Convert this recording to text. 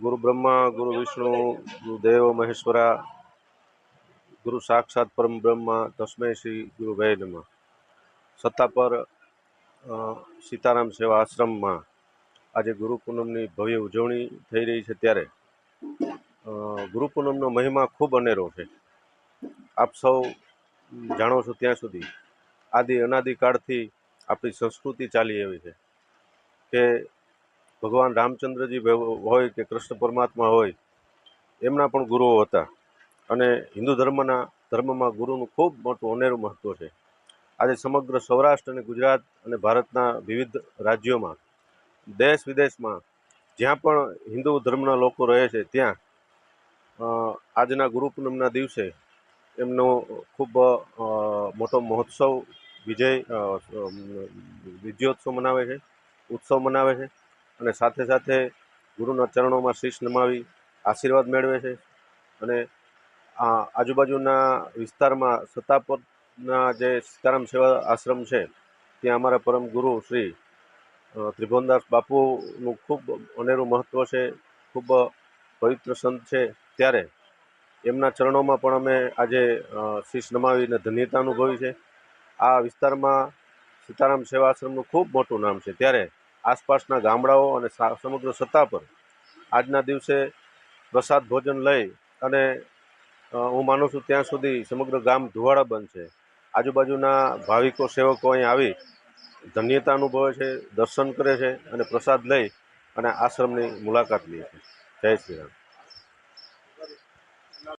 ગુરુ બ્રહ્મા, ગુરુ વિષ્ણુ, ગુરુ દેવ, મહેશ્વરા, ગુરુ સાક્ષાત પરમ બ્રહ્મા તસ્મય શ્રી ગુરુ નમઃ. સત્તા પર સીતારામ સેવા આશ્રમમાં આજે ગુરુ પૂનમની ભવ્ય ઉજવણી થઈ રહી છે ત્યારે. ગુરુ પૂનમનો મહિમા ખૂબ અનેરો છે. આપ સૌ જાણો છો ત્યાં સુધી. આદિ અનાદિકાળથી આપણી સંસ્કૃતિ ચાલી એવી છે કે ભગવાન રામચંદ્રજી હોય કે કૃષ્ણ પરમાત્મા હોય, એમના પણ ગુરુઓ હતા. અને હિન્દુ ધર્મના, ધર્મમાં ગુરુનું ખૂબ મોટું અનેરું મહત્ત્વ છે. આજે સમગ્ર સૌરાષ્ટ્ર અને ગુજરાત અને ભારતના વિવિધ રાજ્યોમાં, દેશ વિદેશમાં, જ્યાં પણ હિન્દુ ધર્મના લોકો રહે છે, ત્યાં આજના ગુરુ પૂનમના દિવસે એમનો ખૂબ મોટો મહોત્સવ, વિજય વિજયોત્સવ મનાવે છે, ઉત્સવ મનાવે છે. અને સાથે સાથે ગુરુના ચરણોમાં શીશ નમાવી, આશીર્વાદ મેળવે છે. અને આજુબાજુના વિસ્તારમાં સત્તાપરના જે સીતારામ સેવા આશ્રમ છે, ત્યાં અમારા પરમ ગુરુ શ્રી ત્રિભુવનદાસ બાપુનું ખૂબ અનેરું મહત્ત્વ છે, ખૂબ પવિત્ર સંત છે. ત્યારે એમના ચરણોમાં પણ અમે આજે શીશ નમાવીને ધન્યતા અનુભવી છે. આ વિસ્તારમાં સીતારામ સેવા આશ્રમનું ખૂબ મોટું નામ છે. ત્યારે આસપાસના ગામડાઓ અને સમગ્ર સત્તા પર આજના દિવસે પ્રસાદ ભોજન લઈ અને હું માનું છું ત્યાં સુધી સમગ્ર ગામ ધુવાડા છે. આજુબાજુના ભાવિકો, સેવકો અહીં આવી ધન્યતા અનુભવે છે, દર્શન કરે છે અને પ્રસાદ લઈ અને આશ્રમની મુલાકાત લે છે. જય શ્રી રામ.